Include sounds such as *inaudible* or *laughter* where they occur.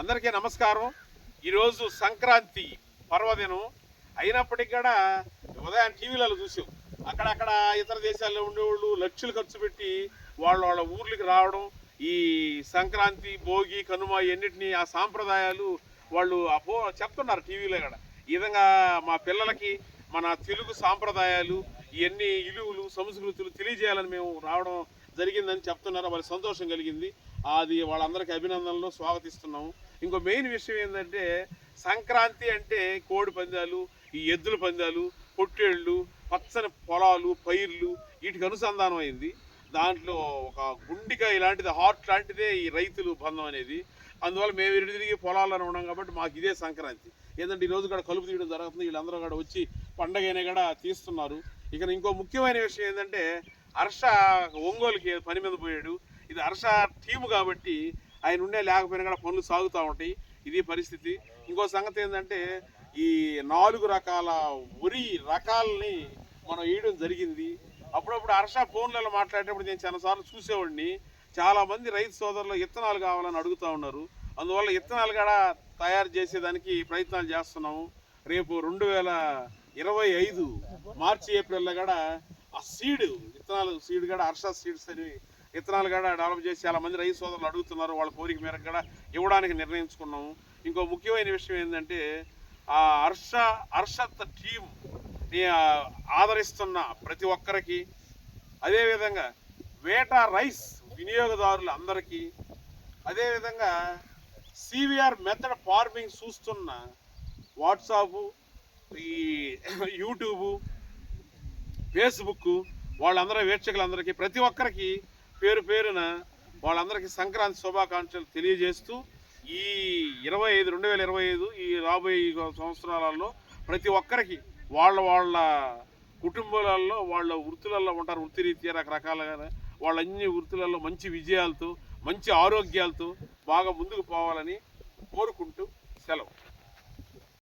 అందరికీ నమస్కారం. ఈరోజు సంక్రాంతి పర్వదినం. అయినప్పటికీ కూడా ఉదయం టీవీలలో చూసాం. అక్కడక్కడ ఇతర దేశాల్లో ఉండేవాళ్ళు లక్షలు ఖర్చు పెట్టి వాళ్ళ వాళ్ళ ఊర్లకి రావడం ఈ సంక్రాంతి భోగి కనుమ ఎన్నిటిని ఆ సాంప్రదాయాలు వాళ్ళు అపో చెప్తున్నారు టీవీలో కూడా. ఈ విధంగా మా పిల్లలకి మన తెలుగు సాంప్రదాయాలు ఇవన్నీ ఇలువలు సంస్కృతులు తెలియజేయాలని మేము రావడం జరిగిందని చెప్తున్నారు వాళ్ళ సంతోషం కలిగింది. అది వాళ్ళందరికీ అభినందనలు స్వాగతిస్తున్నాము. ఇంకో మెయిన్ విషయం ఏంటంటే సంక్రాంతి అంటే కోడి పందాలు ఈ ఎద్దుల పందాలు పొట్టేళ్ళు పచ్చని పొలాలు పైర్లు వీటికి అనుసంధానం అయింది. దాంట్లో ఒక గుండిక ఇలాంటిది హార్ట్ లాంటిదే ఈ రైతులు బంధం అనేది. అందువల్ల మేము ఇటు తిరిగి పొలాలను ఉన్నాం కాబట్టి మాకు ఇదే సంక్రాంతి. ఏంటంటే ఈరోజు కూడా కలుపు తీయడం జరుగుతుంది. వీళ్ళందరూ కూడా వచ్చి పండగ అయినా కూడా తీస్తున్నారు. ఇక ఇంకో ముఖ్యమైన విషయం ఏంటంటే హర్ష ఒంగోలుకి పని మీద పోయాడు. ఇది హర్ష టీము కాబట్టి ఆయన ఉండే లేకపోయినా కూడా పనులు సాగుతూ ఉంటాయి. ఇది పరిస్థితి. ఇంకో సంగతి ఏంటంటే ఈ నాలుగు రకాల వరి రకాలని మనం వేయడం జరిగింది. అప్పుడప్పుడు హర్ష ఫోన్లలో మాట్లాడేటప్పుడు నేను చాలాసార్లు చూసేవాడిని. చాలామంది రైతు సోదరులు ఇత్తనాలు కావాలని అడుగుతూ ఉన్నారు. అందువల్ల ఇత్తనాలు కూడా తయారు చేసేదానికి ప్రయత్నాలు చేస్తున్నాము. రేపు రెండు వేల ఇరవై ఐదు మార్చి ఏప్రిల్లో కూడా ఆ సీడ్ విత్తనాలు సీడ్ కూడా హర్ష సీడ్స్ అని విత్తనాలు కూడా డెవలప్ చేసి చాలా మంది రైతు సోదరులు అడుగుతున్నారు వాళ్ళ కోరిక మేరకు కూడా ఇవ్వడానికి నిర్ణయించుకున్నాము ఇంకో ముఖ్యమైన విషయం ఏంటంటే ఆ హర్ష హర్షత్ టీం ఆదరిస్తున్న ప్రతి ఒక్కరికి అదేవిధంగా వేటా రైస్ వినియోగదారులు అందరికీ అదేవిధంగా సివిఆర్ మెథడ్ ఫార్మింగ్ చూస్తున్న వాట్సాప్ ఈ *coughs* యూట్యూబు ఫేస్బుక్ వాళ్ళందరూ వీక్షకులందరికీ ప్రతి ఒక్కరికి పేరు పేరున వాళ్ళందరికీ సంక్రాంతి శుభాకాంక్షలు తెలియజేస్తూ ఈ ఇరవై ఐదు రెండు వేల ఇరవై ఐదు ఈ రాబోయే సంవత్సరాలలో ప్రతి ఒక్కరికి వాళ్ళ వాళ్ళ కుటుంబాలలో వాళ్ళ వృత్తులలో ఉంటారు వృత్తి రీత్యా రకరకాలుగా వాళ్ళ అన్ని వృత్తులలో మంచి విజయాలతో మంచి ఆరోగ్యాలతో బాగా ముందుకు పోవాలని కోరుకుంటూ సెలవు.